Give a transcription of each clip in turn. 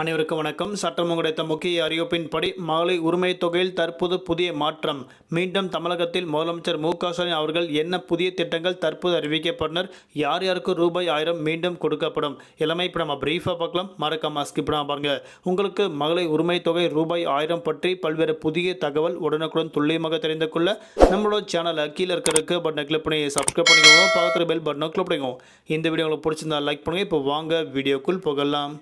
அனைவருக்கும் வணக்கம். சட்டம் கிடைத்த முக்கிய அறிவிப்பின்படி மகளிர் உரிமை தொகையில் தற்போது புதிய மாற்றம். மீண்டும் தமிழகத்தில் முதலமைச்சர் மு ஸ்டாலின் அவர்கள் என்ன புதிய திட்டங்கள் தற்போது அறிவிக்கப்பட்டனர்? யார் யாருக்கு ரூபாய் ஆயிரம் மீண்டும் கொடுக்கப்படும்? எல்லாமே இப்போ நம்ம பிரீஃபாக பார்க்கலாம். மறக்காம ஸ்கிப் பாருங்க. உங்களுக்கு மகளிர் உரிமை தொகை ரூபாய் ஆயிரம் பற்றி பல்வேறு புதிய தகவல் உடனுக்குடன் துல்லியமாக தெரிந்து கொள்ள நம்மளோட சேனலை கீழே இருக்கிறதுக்கு பட்டனை கிளிக் பண்ணி சப்ஸ்கிரைப் பண்ணிக்கோங்க. பக்கத்தில் பெல் பட்டனை கிளிக் பண்ணிக்கோங்க. இந்த வீடியோ உங்களுக்கு பிடிச்சிருந்தா லைக் பண்ணுங்கள் இப்போ வாங்க வீடியோக்குள் போகலாம்.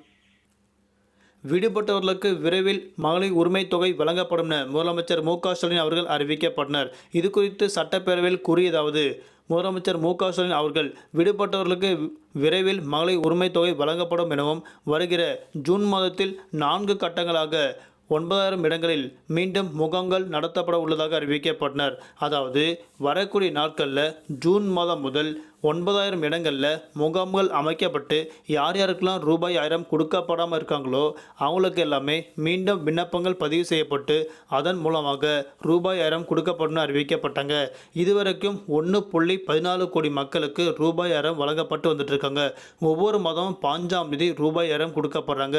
விடுபட்டவர்களுக்கு விரைவில் மகளிர் உரிமை தொகை வழங்கப்படும் என முதலமைச்சர் மு ஸ்டாலின் அவர்கள் அறிவிக்கப்பட்டனர். இது குறித்து சட்டப்பேரவையில் கூறியதாவது முதலமைச்சர் மு ஸ்டாலின் அவர்கள் விடுபட்டவர்களுக்கு வி- விரைவில் மகளிர் உரிமை தொகை வழங்கப்படும் எனவும் வருகிற ஜூன் மாதத்தில் நான்கு கட்டங்களாக ஒன்பதாயிரம் இடங்களில் மீண்டும் முகாம்கள் நடத்தப்பட உள்ளதாக அறிவிக்கப்பட்டனர். அதாவது வரக்கூடிய நாட்களில் ஜூன் மாதம் முதல் ஒன்பதாயிரம் இடங்களில் முகாம்கள் அமைக்கப்பட்டு யார் யாருக்கெல்லாம் ரூபாய் ஆயிரம் கொடுக்கப்படாமல் இருக்காங்களோ அவங்களுக்கு எல்லாமே மீண்டும் விண்ணப்பங்கள் பதிவு செய்யப்பட்டு அதன் மூலமாக ரூபாய் ஆயிரம் கொடுக்கப்படும் அறிவிக்கப்பட்டாங்க. இதுவரைக்கும் ஒன்று புள்ளி பதினாலு கோடி மக்களுக்கு ரூபாய் ஆயிரம் வழங்கப்பட்டு வந்துட்டு இருக்காங்க ஒவ்வொரு மாதமும் பாஞ்சாம் தேதி ரூபாய் ஆயிரம் கொடுக்கப்படுறாங்க.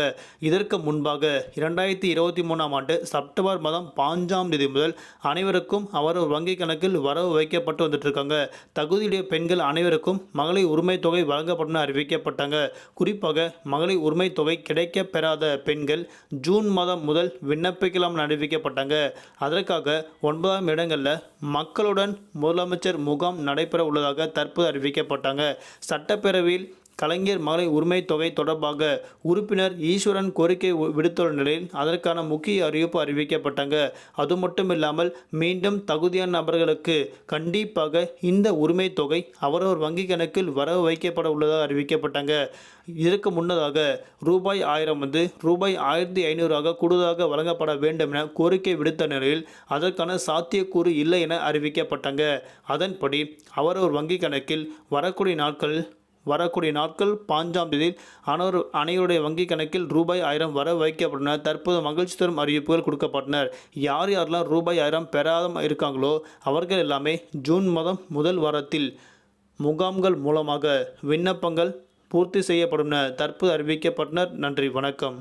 இதற்கு முன்பாக இரண்டாயிரத்தி இருபத்தி மூணாம் ஆண்டு செப்டம்பர் மாதம் பாஞ்சாம் தேதி முதல் அனைவருக்கும் அவர் வங்கி கணக்கில் வரவு வைக்கப்பட்டு வந்துட்டு இருக்காங்க தகுதியுடைய பெண்கள் அனைவருக்கும் மகளிர் உரிமை தொகை வழங்கப்படும் அறிவிக்கப்பட்டாங்க. குறிப்பாக மகளிர் உரிமை தொகை கிடைக்க பெறாத பெண்கள் ஜூன் மாதம் முதல் விண்ணப்பிக்கலாம் அறிவிக்கப்பட்டாங்க. அதற்காக ஒன்பதாம் இடங்களில் மக்களுடன் முதலமைச்சர் முகாம் நடைபெற உள்ளதாக தற்போது அறிவிக்கப்பட்டாங்க. சட்டப்பேரவையில் கலைஞர் மகளிர் உரிமை தொகை தொடர்பாக உறுப்பினர் ஈஸ்வரன் கோரிக்கை விடுத்துள்ள நிலையில் அதற்கான முக்கிய அறிவிப்பு அறிவிக்கப்பட்டாங்க. அது மட்டும் இல்லாமல் மீண்டும் தகுதியான நபர்களுக்கு கண்டிப்பாக இந்த உரிமை தொகை அவரவர் வங்கி கணக்கில் வரவு வைக்கப்பட உள்ளதாக அறிவிக்கப்பட்டாங்க. இதற்கு முன்னதாக ரூபாய் ஆயிரம் வந்து ரூபாய் ஆயிரத்தி ஐநூறாக கூடுதலாக வழங்கப்பட வேண்டும் என கோரிக்கை விடுத்த நிலையில் அதற்கான சாத்தியக்கூறு இல்லை என அறிவிக்கப்பட்டாங்க. அதன்படி அவரவர் வங்கி கணக்கில் வரக்கூடிய நாட்களில் வரக்கூடிய நாட்கள் பாஞ்சாம் தேதி. அனைவரு அனைவருடைய வங்கி கணக்கில் ரூபாய் ஆயிரம் வர வைக்கப்பட்டனர். தற்போது மகிழ்ச்சி தரும் அறிவிப்புகள் கொடுக்கப்பட்டனர். யார் யாரெல்லாம் ரூபாய் ஆயிரம் பெறாத இருக்காங்களோ அவர்கள் எல்லாமே ஜூன் மாதம் முதல் வாரத்தில் முகாம்கள் மூலமாக விண்ணப்பங்கள் பூர்த்தி செய்யப்படும் தற்போது அறிவிக்கப்பட்டனர். நன்றி வணக்கம்.